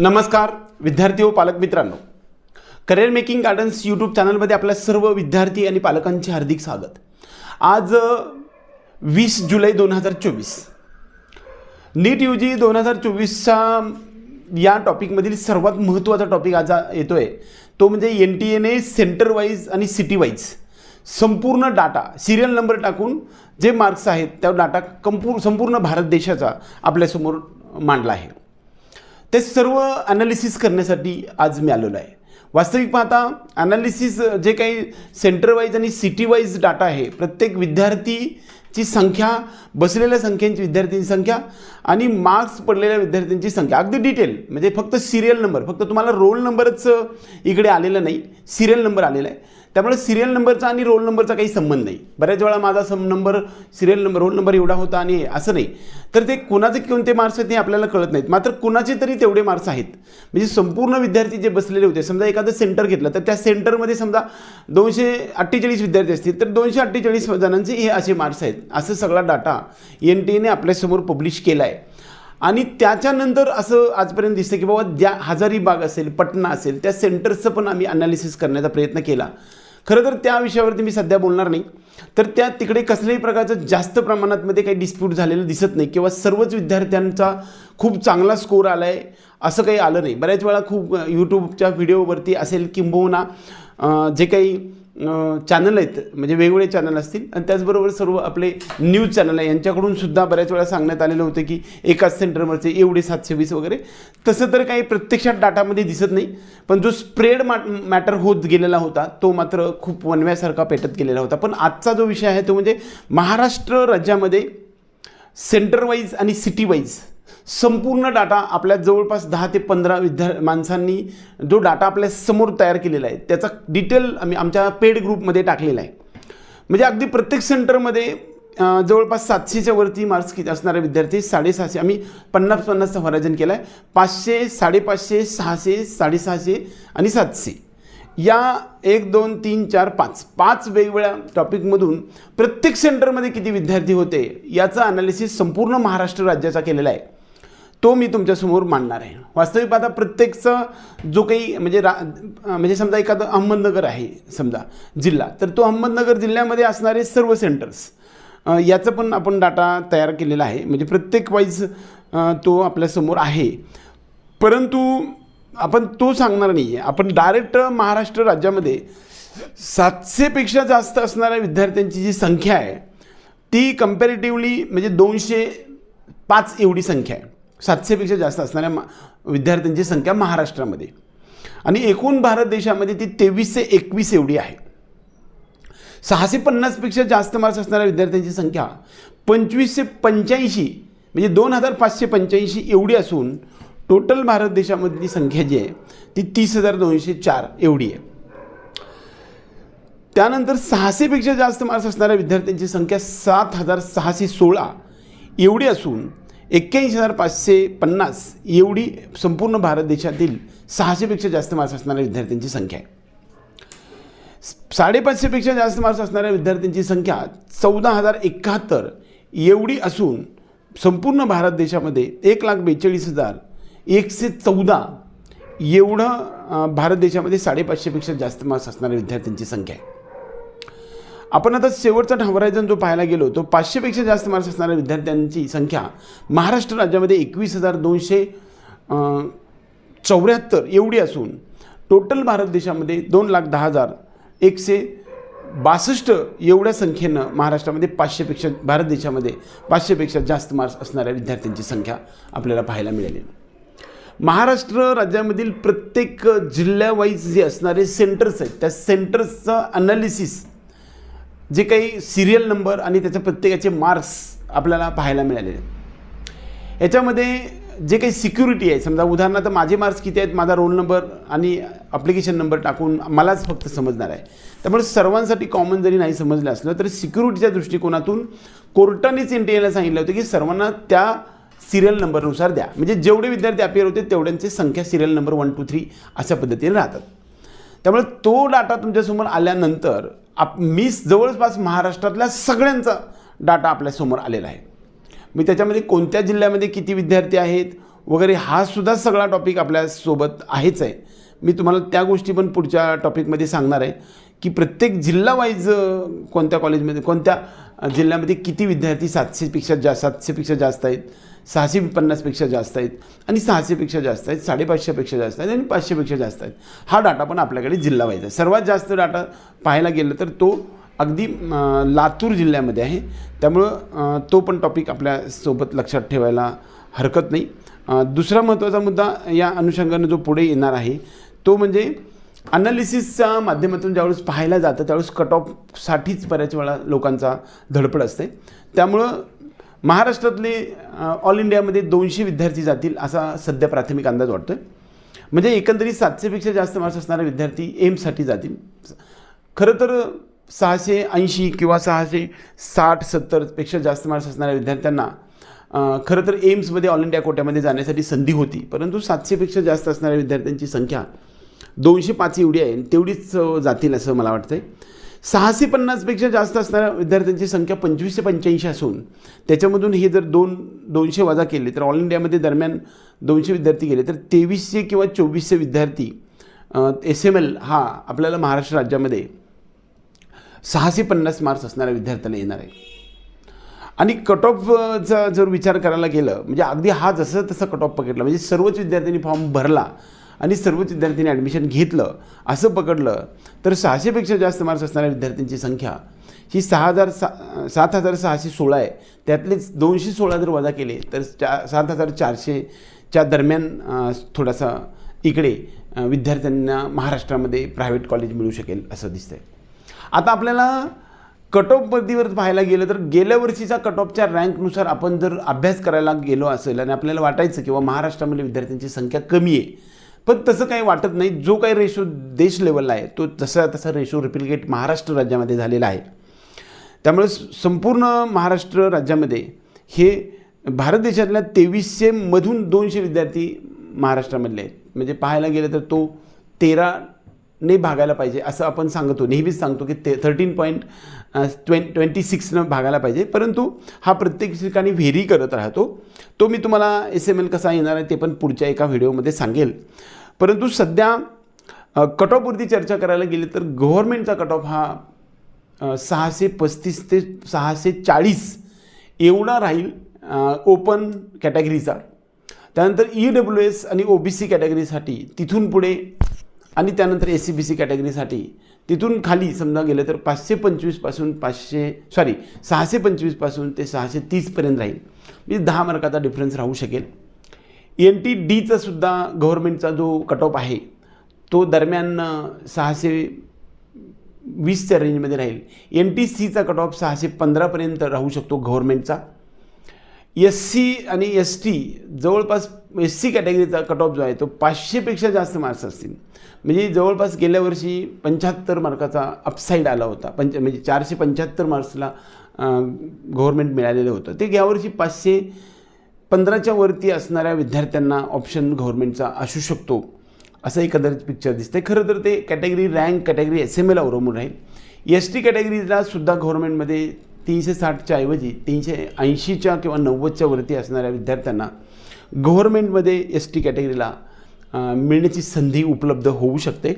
नमस्कार विद्यार्थी व पालक मित्रांनो. करिअर मेकिंग गार्डन्स यूट्यूब चॅनलमध्ये आपल्या सर्व विद्यार्थी आणि पालकांचे हार्दिक स्वागत. आज वीस जुलै दोन हजार चोवीस. नीट यू जी दोन हजार चोवीसच्या या टॉपिकमधील सर्वात महत्त्वाचा टॉपिक आज येतो आहे तो म्हणजे एन टी एने सेंटर वाईज आणि सिटी वाईज संपूर्ण डाटा सिरियल नंबर टाकून जे मार्क्स आहेत त्या डाटा कंपूर संपूर्ण भारत देशाचा आपल्यासमोर मांडला आहे. ते सर्व ॲनालिसिस करण्यासाठी आज मी आलेलो आहे. वास्तविक पाहता ॲनालिसिस जे काही सेंटर वाईज आणि सिटी वाईज डाटा आहे प्रत्येक विद्यार्थीची संख्या बसलेल्या संख्यांची विद्यार्थ्यांची संख्या आणि मार्क्स पडलेल्या विद्यार्थ्यांची संख्या. अगदी डिटेल म्हणजे फक्त सिरियल नंबर फक्त तुम्हाला रोल नंबरच इकडे आलेला नाही सिरियल नंबर आलेला आहे. त्यामुळे सिरियल नंबरचा आणि रोल नंबरचा काही संबंध नाही. बऱ्याच वेळा माझा some number serial number roll number एवढा होता आणि असं नाही. तर ते कोणाचे कोणते मार्क्स आहेत हे आपल्याला कळत नाहीत. मात्र कुणाचे तरी तेवढे मार्क्स आहेत. म्हणजे संपूर्ण विद्यार्थी जे बसलेले होते समजा एखादं सेंटर घेतलं तर त्या सेंटरमध्ये समजा दोनशे अठ्ठेचाळीस विद्यार्थी असतील तर दोनशे अठ्ठेचाळीस जणांचे हे असे मार्क्स आहेत. असं सगळा डाटा एन टी एने आपल्यासमोर पब्लिश केला आहे आणि त्याच्यानंतर असं आजपर्यंत दिसतं की बाबा ज्या हजारीबाग असेल पटना असेल त्या सेंटर्सचं पण आम्ही अनालिसिस करण्याचा प्रयत्न केला. खरं तर त्या विषयावरती मी सध्या बोलणार नाही. तर त्या तिकडे कसल्याही प्रकारचं जास्त प्रमाणात मध्ये काही डिस्प्यूट झालेलं दिसत नाही किंवा सर्वच विद्यार्थ्यांचा खूप चांगला स्कोर आला आहे असं काही आलं नाही. बऱ्याच वेळा खूप यूट्यूबच्या व्हिडिओवरती असेल किंबहुना जे काही चॅनल आहेत. म्हणजे वेगवेगळे चॅनल असतील. आणि त्याचबरोबर सर्व आपले न्यूज चॅनल आहे. यांच्याकडून सुद्धा बऱ्याच वेळा सांगण्यात आलेलं होतं की एकाच सेंटरवरचे एवढे सातशे वीस वगैरे. तसं तर काही प्रत्यक्षात डाटामध्ये दिसत नाही. पण जो स्प्रेड मॅटर होत गेलेला होता तो मात्र खूप वनव्यासारखा पेटत गेलेला होता. पण आजचा जो विषय आहे तो म्हणजे महाराष्ट्र राज्यामध्ये सेंटरवाईज आणि सिटीवाईज संपूर्ण डाटा आपल्या जवळपास दहा ते पंधरा विद्या माणसांनी जो डाटा आपल्यासमोर तयार केलेला आहे त्याचा डिटेल आम्ही आमच्या पेड ग्रुपमध्ये टाकलेला आहे. म्हणजे अगदी प्रत्येक सेंटरमध्ये जवळपास सातशेच्या वरती मार्क्स किती असणारे विद्यार्थी साडेसहाशे आम्ही पन्नास पन्नासचं विभाजन केला आहे पाचशे साडेपाचशे सहाशे साडेसहाशे आणि सातशे. या एक दोन तीन चार पाच पाच वेगवेगळ्या टॉपिकमधून प्रत्येक सेंटरमध्ये किती विद्यार्थी होते याचा अनालिसिस संपूर्ण महाराष्ट्र राज्याचा केलेला आहे. तो मी तुमच्यासमोर मांडणार आहे. वास्तविक आता प्रत्येकचं जो काही म्हणजे रा म्हणजे समजा एखादं अहमदनगर आहे समजा जिल्हा तर तो अहमदनगर जिल्ह्यामध्ये असणारे सर्व सेंटर्स याचं पण आपण डाटा तयार केलेला आहे. म्हणजे प्रत्येक वाईज तो आपल्यासमोर आहे. परंतु आपण तो सांगणार नाही आहे आपण डायरेक्ट महाराष्ट्र राज्यामध्ये सातशेपेक्षा जास्त असणाऱ्या विद्यार्थ्यांची जी संख्या आहे ती कम्पॅरेटिव्हली म्हणजे दोनशे पाच एवढी संख्या आहे. सातशेपेक्षा जास्त असणाऱ्या मा विद्यार्थ्यांची संख्या महाराष्ट्रामध्ये. आणि एकूण भारत देशामध्ये ती तेवीसशे एकवीस एवढी आहे. सहाशे पन्नासपेक्षा जास्त मार्क्स असणाऱ्या विद्यार्थ्यांची संख्या पंचवीसशे पंच्याऐंशी म्हणजे दोन हजार पाचशे पंच्याऐंशी एवढी असून टोटल भारत देशामधली संख्या जी आहे ती तीस हजार दोनशे चार एवढी आहे. त्यानंतर सहाशेपेक्षा जास्त मार्क्स असणाऱ्या विद्यार्थ्यांची संख्या सात हजार सहाशे सोळा एवढी असून एक्क्याऐंशी हजार पाचशे पन्नास एवढी संपूर्ण भारत देशातील सहाशेपेक्षा जास्त मार्क्स असणाऱ्या विद्यार्थ्यांची संख्या आहे. साडेपाचशेपेक्षा जास्त मार्क्स असणाऱ्या विद्यार्थ्यांची संख्या चौदा हजार एकाहत्तर एवढी असून संपूर्ण भारत देशामध्ये एक लाख बेचाळीस हजार एकशे चौदा एवढं भारत देशामध्ये साडेपाचशेपेक्षा जास्त मार्क्स असणाऱ्या विद्यार्थ्यांची संख्या आहे. आपण आता शेवटचा ठावरायजन जो पाहायला गेलो तो पाचशेपेक्षा जास्त मार्क्स असणाऱ्या विद्यार्थ्यांची संख्या महाराष्ट्र राज्यामध्ये एकवीस हजार दोनशे चौऱ्याहत्तर एवढी असून टोटल भारत देशामध्ये दोन लाख दहा हजार एकशे बासष्ट एवढ्या संख्येनं महाराष्ट्रामध्ये पाचशेपेक्षा भारत देशामध्ये पाचशेपेक्षा जास्त मार्क्स असणाऱ्या विद्यार्थ्यांची संख्या आपल्याला पाहायला मिळाली. महाराष्ट्र राज्यामधील प्रत्येक जिल्ह्यावाईज जे असणारे सेंटर्स आहेत त्या सेंटर्सचं अनालिसिस जे काही सिरियल नंबर आणि त्याच्या प्रत्येकाचे मार्क्स आपल्याला पाहायला मिळालेले आहेत. याच्यामध्ये जे काही सिक्युरिटी आहे समजा उदाहरणार्थ माझे मार्क्स किती आहेत माझा रोल नंबर आणि अप्लिकेशन नंबर टाकून मलाच फक्त समजणार आहे. त्यामुळे सर्वांसाठी कॉमन जरी नाही समजलं असलं तरी सिक्युरिटीच्या दृष्टिकोनातून कोर्टानेच इंडियाला सांगितलं होतं की सर्वांना त्या सिरियल नंबरनुसार द्या. म्हणजे जेवढे विद्यार्थी अपिअर होते तेवढ्यांची संख्या serial number one two three अशा पद्धतीने राहतात. त्यामुळे तो डाटा तुमच्यासमोर आल्यानंतर आप मी जवळपास महाराष्ट्रातल्या सगळ्यांचा डाटा आपल्यासमोर आलेला आहे. मी त्याच्यामध्ये कोणत्या जिल्ह्यामध्ये किती विद्यार्थी आहेत वगैरे हा सुद्धा सगळा टॉपिक आपल्यासोबत आहेच आहे. मी तुम्हाला त्या गोष्टी पण पुढच्या टॉपिकमध्ये सांगणार आहे. की प्रत्येक जिल्हा वाईज कोणत्या कॉलेजमध्ये कोणत्या जिल्ह्यामध्ये किती विद्यार्थी सातशेपेक्षा जा सातशेपेक्षा जास्त आहेत सहाशे पन्नासपेक्षा जास्त आहेत आणि सहाशेपेक्षा जास्त आहेत साडेपाचशेपेक्षा जास्त आहेत आणि पाचशेपेक्षा जास्त आहेत. हा डाटा पण आपल्याकडे जिल्हा वाईज आहे. सर्वात जास्त डाटा पाहायला गेलं तर तो अगदी लातूर जिल्ह्यामध्ये आहे. त्यामुळं तो पण टॉपिक आपल्यासोबत लक्षात ठेवायला हरकत नाही. दुसरा महत्त्वाचा मुद्दा या अनुषंगानं जो पुढे येणार आहे तो म्हणजे अनालिसिसच्या माध्यमातून ज्यावेळेस पाहायला जातं त्यावेळेस कट ऑफसाठीच बऱ्याच वेळा लोकांचा धडपड असते. त्यामुळं महाराष्ट्रातले ऑल इंडियामध्ये दोनशे विद्यार्थी जातील असा सध्या प्राथमिक अंदाज वाटतो आहे म्हणजे एकंदरीत सातशेपेक्षा जास्त मार्क्स असणारे विद्यार्थी एम्ससाठी जातील. खरं तर सहाशे ऐंशी किंवा सहाशे साठ सत्तरपेक्षा जास्त मार्क्स असणाऱ्या विद्यार्थ्यांना खरं तर एम्समध्ये ऑल इंडिया कोट्यामध्ये जाण्यासाठी संधी होती. परंतु सातशेपेक्षा जास्त असणाऱ्या विद्यार्थ्यांची संख्या दोनशे पाच एवढी आहे तेवढीच जातील असं मला वाटतंय. सहाशे पन्नासपेक्षा जास्त असणाऱ्या विद्यार्थ्यांची संख्या पंचवीसशे पंच्याऐंशी असून त्याच्यामधून हे जर दोन दोनशे वजा केले तर ऑल इंडियामध्ये दरम्यान दोनशे विद्यार्थी गेले तर तेवीसशे किंवा चोवीसशे विद्यार्थी एस एम एल हा आपल्याला महाराष्ट्र राज्यामध्ये सहाशे पन्नास मार्क्स असणाऱ्या विद्यार्थ्याला येणार आहे. आणि कट ऑफचा जर विचार करायला गेलं म्हणजे अगदी हा जसं तसं कट ऑफ पकडला म्हणजे सर्वच विद्यार्थ्यांनी फॉर्म भरला आणि सर्वच विद्यार्थ्यांनी ॲडमिशन घेतलं असं पकडलं तर सहाशेपेक्षा जास्त मार्क्स असणाऱ्या विद्यार्थ्यांची संख्या ही सहा हजार सा सात हजार सहाशे सोळा आहे. त्यातलेच दोनशे सोळा जर वजा केले तर चा सात हजार चारशेच्या दरम्यान थोडासा इकडे विद्यार्थ्यांना महाराष्ट्रामध्ये प्रायव्हेट कॉलेज मिळू शकेल असं दिसतंय. आता आपल्याला कट ऑफ पद्धतीवर पाहायला गेलं तर गेल्या वर्षीचा कट ऑफच्या रँकनुसार आपण जर अभ्यास करायला गेलो असेल आणि आपल्याला वाटायचं किंवा महाराष्ट्रामध्ये विद्यार्थ्यांची संख्या कमी आहे. पण तसं काही वाटत नाही. जो काही रेशो देश लेवलला आहे तो तसा तसा रेशो रिप्लिकेट महाराष्ट्र राज्यामध्ये झालेला आहे. त्यामुळे संपूर्ण महाराष्ट्र राज्यामध्ये हे भारत देशातल्या तेवीसशेमधून दोनशे विद्यार्थी महाराष्ट्रामधले आहेत. म्हणजे पाहायला गेलं तर तो तेरा ने भागायला पाहिजे असं आपण सांगतो. नेहमीच सांगतो की ते थर्टीन पॉईंट ट्वें ट्वेंटी सिक्सनं भागायला पाहिजे. परंतु हा प्रत्येक ठिकाणी व्हेरी करत राहतो. तो मी तुम्हाला एस एम एल कसा येणार आहे ते पण पुढच्या एका व्हिडिओमध्ये सांगेल. परंतु सध्या कट ऑफवरती चर्चा करायला गेली तर गव्हर्नमेंटचा कट ऑफ हा सहाशे पस्तीस ते सहाशे चाळीस एवढा राहील ओपन कॅटेगरीचा त्यानंतर ई डब्ल्यू एस आणि ओ बी सी कॅटेगरीसाठी तिथून पुढे आणि त्यानंतर एस सी बी सी कॅटेगरीसाठी तिथून खाली समजा गेलं तर पाचशे पंचवीसपासून पाचशे सॉरी सहाशे पंचवीसपासून ते सहाशे तीसपर्यंत राहील. म्हणजे दहा मार्काचा डिफरन्स राहू शकेल. एन टी डीचा सुद्धा गव्हर्नमेंटचा जो कट ऑफ आहे तो दरम्यान सहाशे वीसच्या रेंजमध्ये राहील. एन टी सीचा कट ऑफ सहाशे पंधरापर्यंत राहू शकतो गव्हर्नमेंटचा एस सी आणि एस टी जवळपास एस सी कॅटेगरीचा कट ऑफ जो आहे तो पाचशेपेक्षा जास्त मार्क्स असतील. म्हणजे जवळपास गेल्या वर्षी पंच्याहत्तर मार्काचा अपसाईड आला होता. पंच म्हणजे चारशे पंच्याहत्तर मार्क्सला गव्हर्मेंट मिळालेलं होतं. ते यावर्षी पाचशे पंधराच्या वरती असणाऱ्या विद्यार्थ्यांना ऑप्शन गव्हर्मेंटचा असू शकतो असं एकंदरीत पिक्चर दिसते खरं तर ते category rank category S M एला अवलंबून राहील. एस टी कॅटेगरीला सुद्धा गव्हर्मेंटमध्ये तीनशे साठच्या ऐवजी तीनशे ऐंशीच्या किंवा नव्वदच्या वरती असणाऱ्या विद्यार्थ्यांना गव्हर्नमेंटमध्ये एस टी कॅटेगरीला मिळण्याची संधी उपलब्ध होऊ शकते.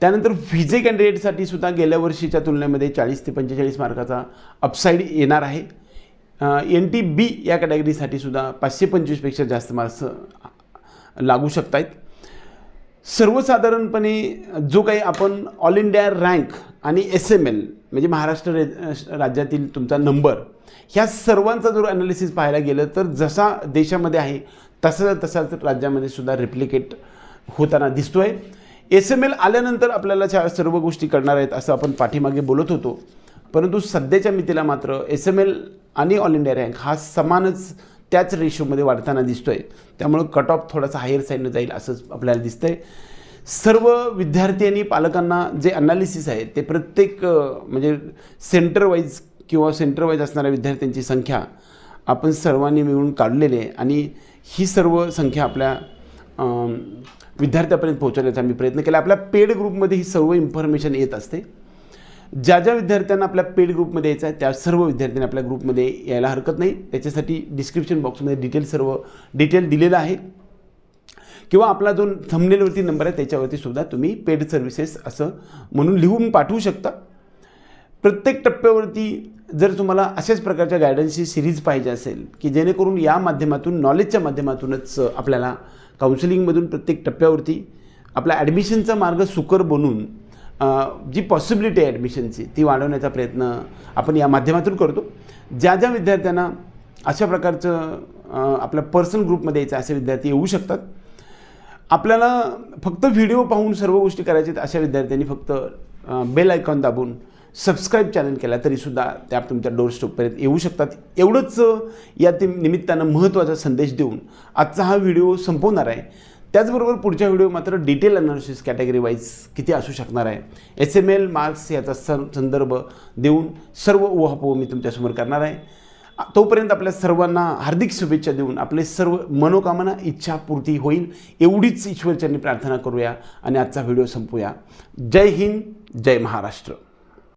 त्यानंतर व्हिजे कॅन्डिडेटसाठी सुद्धा गेल्या वर्षीच्या तुलनेमध्ये चाळीस ते पंचेचाळीस मार्काचा अपसाईड येणार आहे. एन टी बी या कॅटेगरीसाठी सुद्धा पाचशे पंचवीसपेक्षा जास्त मार्क्स लागू शकत आहेत सर्वसाधारणपणे जो काही आपण ऑल इंडिया रँक आणि एस एम एल म्हणजे महाराष्ट्र राज्यातील तुमचा नंबर ह्या सर्वांचा जर ॲनालिसिस पाहायला गेलं तर जसा देशामध्ये आहे तसा तसाच राज्यामध्ये सुद्धा रिप्लिकेट होताना दिसतो आहे एस एम एल आल्यानंतर आपल्याला ह्या सर्व गोष्टी करणार आहेत असं आपण पाठीमागे बोलत होतो. परंतु सध्याच्या मितीला मात्र एस एम एल आणि ऑल इंडिया रँक हा समानच त्याच रेशोमध्ये वाढताना दिसतोय. त्यामुळं कट ऑफ थोडासा हायर साईडनं जाईल असंच आपल्याला दिसतंय. सर्व विद्यार्थी आणि पालकांना जे अनालिसिस आहे ते प्रत्येक म्हणजे सेंटर वाईज किंवा सेंटर वाईज असणाऱ्या विद्यार्थ्यांची संख्या आपण सर्वांनी मिळून काढलेली आहे आणि ही सर्व संख्या आपल्या विद्यार्थ्यापर्यंत पोहोचवण्याचा मी प्रयत्न केला. आपल्या पेड ग्रुपमध्ये ही सर्व इन्फॉर्मेशन येत असते. ज्या ज्या विद्यार्थ्यांना आपल्या पेड ग्रुपमध्ये यायचं आहे त्या सर्व विद्यार्थ्यांनी आपल्या ग्रुपमध्ये यायला हरकत नाही. त्याच्यासाठी डिस्क्रिप्शन बॉक्समध्ये डिटेल सर्व डिटेल दिलेलं आहे. किंवा आपला जो थंबनेलवरती नंबर आहे त्याच्यावरती सुद्धा तुम्ही पेड सर्व्हिसेस असं म्हणून लिहून पाठवू शकता. प्रत्येक टप्प्यावरती जर तुम्हाला अशाच प्रकारच्या गायडन्सची सिरीज पाहिजे असेल की जेणेकरून या माध्यमातून नॉलेजच्या माध्यमातूनच आपल्याला काउन्सिलिंगमधून प्रत्येक टप्प्यावरती आपला ॲडमिशनचा मार्ग सुकर बनून जी पॉसिबिलिटी आहे ॲडमिशनची ती वाढवण्याचा प्रयत्न आपण या माध्यमातून करतो. ज्या ज्या विद्यार्थ्यांना अशा प्रकारचं आपल्या पर्सनल ग्रुपमध्ये यायचं असे विद्यार्थी येऊ शकतात. आपल्याला फक्त व्हिडिओ पाहून सर्व गोष्टी करायच्यात अशा विद्यार्थ्यांनी फक्त बेल आयकॉन दाबून सबस्क्राईब चॅनल केला तरीसुद्धा त्या तुमच्या डोरस्टॉपपर्यंत येऊ शकतात. एवढंच या ते निमित्तानं महत्त्वाचा संदेश देऊन आजचा हा व्हिडिओ संपवणार आहे. त्याचबरोबर पुढच्या व्हिडिओ मात्र डिटेल अनालिसिस कॅटेगरी वाईज किती असू शकणार आहे? एस एम एल मार्क्स याचा सं संदर्भ देऊन सर्व उहापोह मी तुमच्यासमोर करणार आहे. तोपर्यंत आपल्या सर्वांना हार्दिक शुभेच्छा देऊन आपले सर्व मनोकामना इच्छा पूर्ती होईल एवढीच ईश्वरचरणी प्रार्थना करूया आणि आजचा व्हिडिओ संपूया. जय हिंद जय महाराष्ट्र.